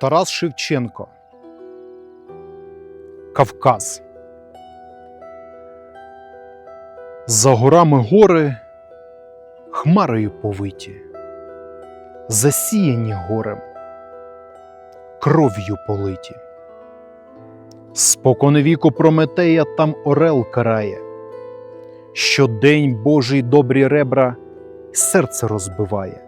Тарас Шевченко. Кавказ. За горами гори хмарою повиті, засіяні горем, кров'ю политі. Споконвіку Прометея там орел карає, щодень Божий добрі ребра серце розбиває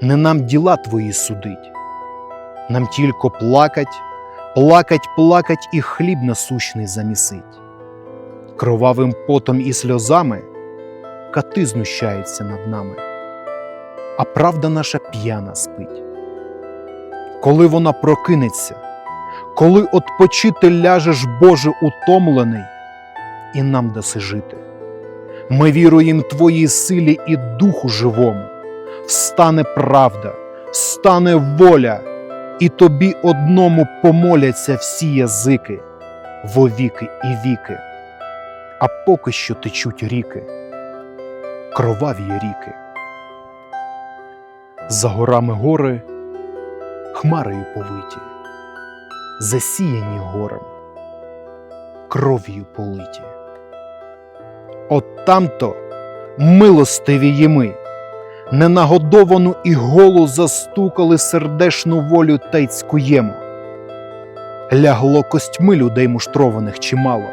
не нам діла твої судить, нам тільки плакать, плакать, плакать і хліб насущний замісить. Кровавим потом і сльозами кати знущаються над нами, а правда наша п'яна спить. Коли вона прокинеться, коли отпочити ляжеш, Боже, утомлений, і нам даси жити. Ми віруємо Твоїй силі і духу живому встане правда, встане воля, і тобі одному помоляться всі язики, вовіки і віки, а поки що течуть ріки, кроваві ріки. За горами гори хмарою повиті, засіяні горем, кров'ю политі. От тамто милостиві єми ненагодовану і голу застукали сердешну волю та й цькуємо. Лягло костьми людей муштрованих чимало,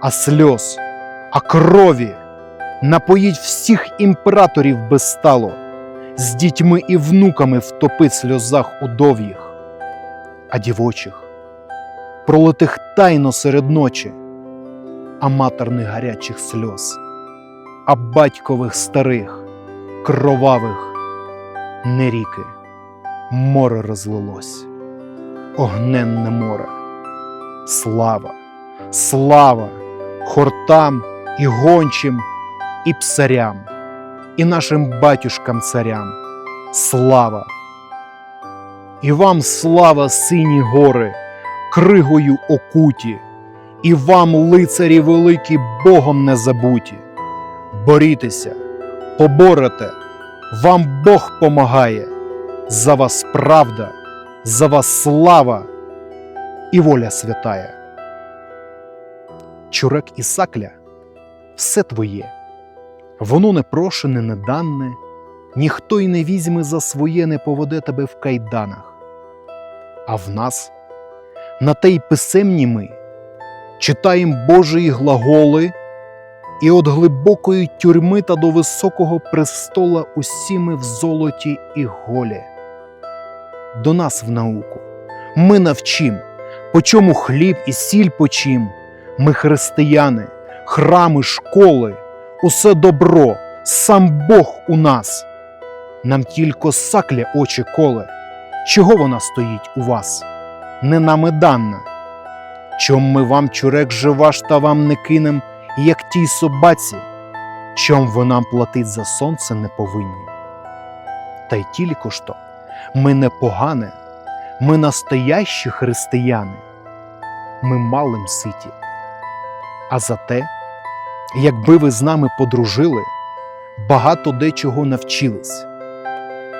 а сльоз, а крові напоїть всіх імператорів безстало, з дітьми і внуками втопить сльозах удов'їх, а дівочих, пролитих тайно серед ночі, а матерних гарячих сльоз, а батькових старих кровавих не ріки, море розлилось, огненне море. Слава, слава хортам і гончим, і псарям, і нашим батюшкам царям. Слава! І вам слава, сині гори, кригою окуті, і вам, лицарі великі, Богом не забуті. Борітеся! Поборете, вам Бог помагає, за вас правда, за вас слава і воля святая. Чурек і сакля все твоє, воно не прошене, не данне, ніхто й не візьме за своє, не поведе тебе в кайданах. А в нас на те й писемні ми читаєм Божої глаголи і от глибокої тюрми та до високого престола усі ми в золоті і голі. До нас в науку ми навчим, по чому хліб і сіль почим. Ми християни, храми, школи, усе добро, сам Бог у нас. Нам тільки сакля очі коле, чого вона стоїть у вас? Не нами данна. Чом ми вам чурек живаш та вам не кинем як тій собаці, чом ви нам платить за сонце не повинні. Та й тільки ж то ми не погане, ми настоящі християни, ми малим ситі. А зате, якби ви з нами подружили, багато дечого навчились.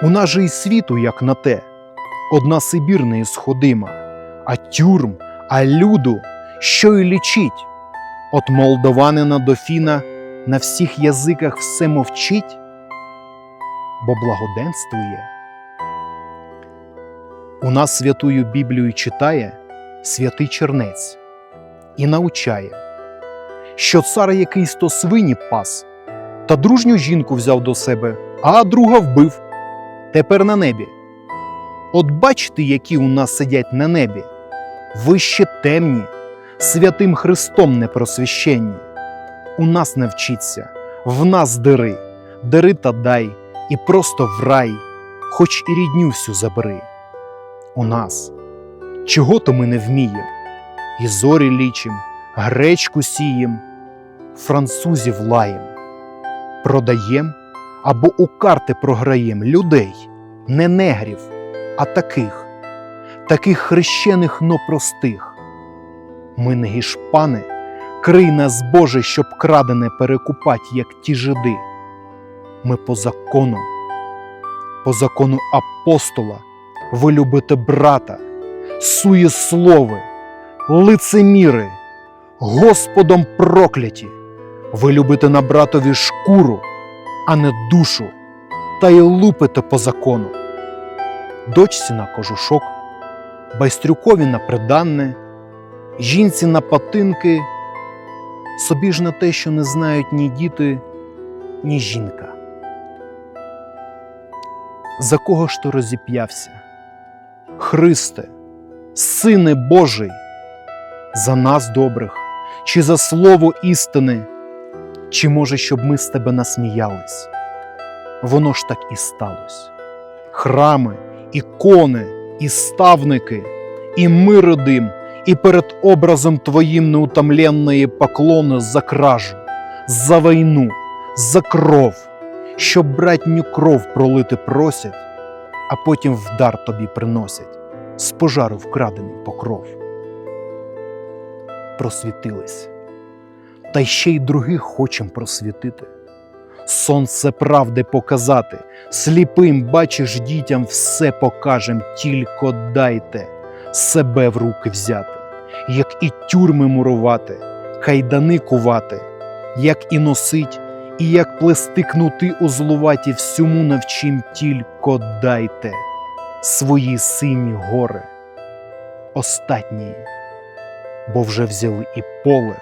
У нас же й світу, як на те, одна Сибір не сходима, а тюрм, а люду, що й лічить. От молдованина до фіна на всіх язиках все мовчить, бо благоденствує. У нас святую Біблію читає святий чернець і научає, що цар якийсь то свині пас, та дружню жінку взяв до себе, а друга вбив. Тепер на небі. От бачите, які у нас сидять на небі, ви ще темні святим Христом непросвященні. У нас не вчиться, в нас дири, дири та дай, і просто в рай, хоч і рідню всю забери. у нас. Чого то ми не вмієм? І зорі лічим, гречку сієм, французів лаєм, продаєм або у карти програєм людей, не негрів, а таких, таких хрещених, но простих. Ми не гішпани, крий нас, Боже, щоб крадене перекупать, як ті жиди. Ми по закону, по закону апостола, ви любите брата, суєслови, лицеміри, Господом прокляті. Ви любите на братові шкуру, а не душу, та й лупите по закону. Дочці на кожушок, байстрюкові на приданне, жінці на патинки, собі ж на те, що не знають ні діти, ні жінка. За кого ж ти розіп'явся? Христе, Сине Божий, за нас добрих, чи за слово істини, чи може, щоб ми з тебе насміялись? Воно ж так і сталося. Храми, ікони, і ставники, і ми родим, і перед образом твоїм неутомленної поклони за кражу, за війну, за кров, щоб братню кров пролити просять, а потім в дар тобі приносять з пожару вкрадений покров. Просвітились, та ще й других хочем просвітити. Сонце правди показати, сліпим, бачиш, дітям все покажем, тільки дайте себе в руки взяти, як і тюрми мурувати, кайдани кувати, як і носить, і як плести кнути узлуваті, всьому навчим тільки дайте свої сині гори, остатні, бо вже взяли і поле,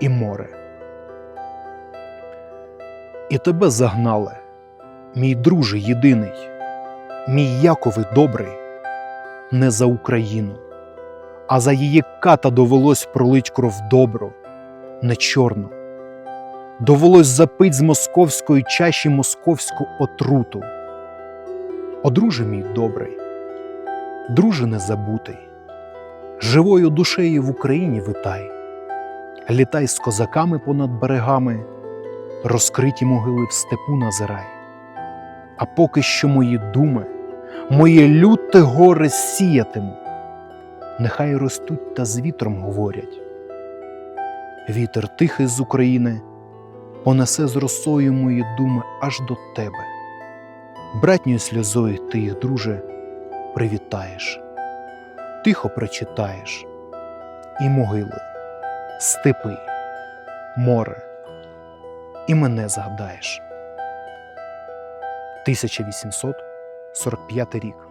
і море. І тебе загнали, мій друже єдиний, мій Яковий добрий, не за Україну, а за її ката довелось пролить кров добру, не чорну. Довелось запить з московської чаші московську отруту. О, друже мій добрий, друже незабутий, живою душею в Україні витай, літай з козаками понад берегами, розкриті могили в степу назирай. А поки що мої думи, моє люте горе сіятиму, нехай ростуть та з вітром говорять. Вітер тихий з України понесе з росою мої думи аж до тебе братньою сльозою ти їх, друже, привітаєш, тихо прочитаєш і могили, степи, море, і мене згадаєш. 1845 рік.